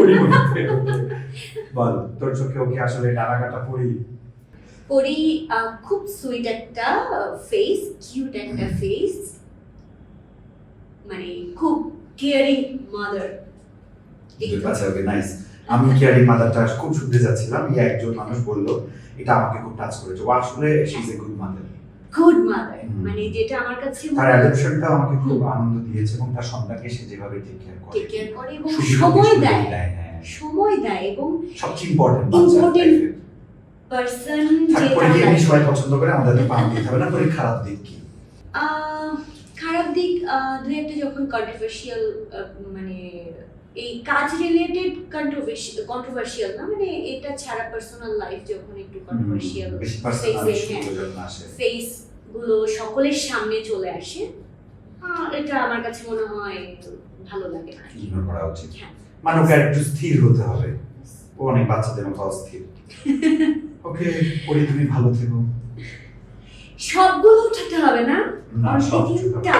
পরিমণিতে বল তোর চোখে ওকে আসলে ডানা কাটা পড়ি? খুব সুইট একটা ফেস কিউট একটা ফেস মানে খুব কেয়ারিং মাদার আচ্ছা ওকে নাইস আমি কেয়ারিং মাদারটা খুব শুনতে যাচ্ছিলাম এই একজন মানুষ বলল এটা আমাকে খুব টাচ করেছে। ও আসলে she is a good mother good mother মানে যেটা আমার কাছে তার অ্যাডপশনটা আমাকে খুব আনন্দ দিয়েছে এবং তার সন্তানকে সে যেভাবে টেক কেয়ার করে। টেক কেয়ার করে এবং সময় দেয়। হ্যাঁ। সময় দেয় এবং সবচেয়ে ইম্পর্টেন্ট পার্সন যে কি এমনি সবাই পছন্দ করে? আমাদের তো পাম দিতে হবে না। পরে খারাপ দিক কি? খারাপ দিক দুই একটা যখন কন্ট্রোভার্সিয়াল মানে এই কাজ রিলেটেড কন্ট্রোভার্সিয়াল কন্ট্রোভার্সিয়াল না মানে এটা ছাড়া পার্সোনাল লাইফ যখন একটু কন্ট্রোভার্সিয়াল ফেসগুলো সকলের সামনে চলে আসে এটা আমার কাছে মনে হয় ভালো লাগে। করা উচিত। হ্যাঁ। মানে ওকে একটু স্থির হতে হবে। ও অনেক বাচ্চাদের মতো অস্থির। ওকে পরে তুমি ভালো থেকো। সবগুলো উঠাতে হবে না? না অনলি সব তিনটা